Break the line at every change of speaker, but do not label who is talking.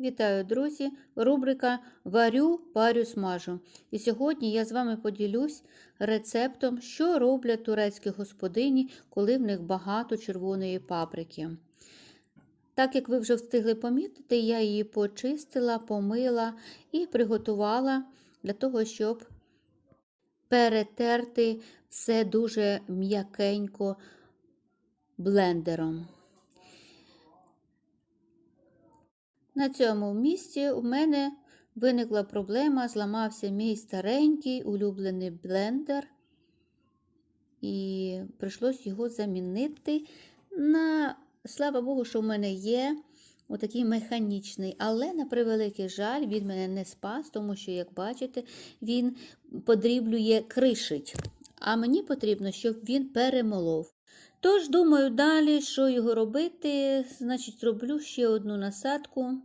Вітаю, друзі! Рубрика Варю, парю, смажу. І сьогодні я з вами поділюсь рецептом, що роблять турецькі господині, коли в них багато червоної паприки. Так як ви вже встигли помітити, я її почистила, помила і приготувала для того, щоб перетерти все дуже м'якенько блендером. На цьому місці у мене виникла проблема, зламався мій старенький улюблений блендер, і прийшлось його замінити на, слава Богу, що в мене є отакий механічний, але на превеликий жаль, він мене не спас, тому що, як бачите, він подріблює кришить. А мені потрібно, щоб він перемолов. Тож, думаю, далі, що його робити, значить, зроблю ще одну насадку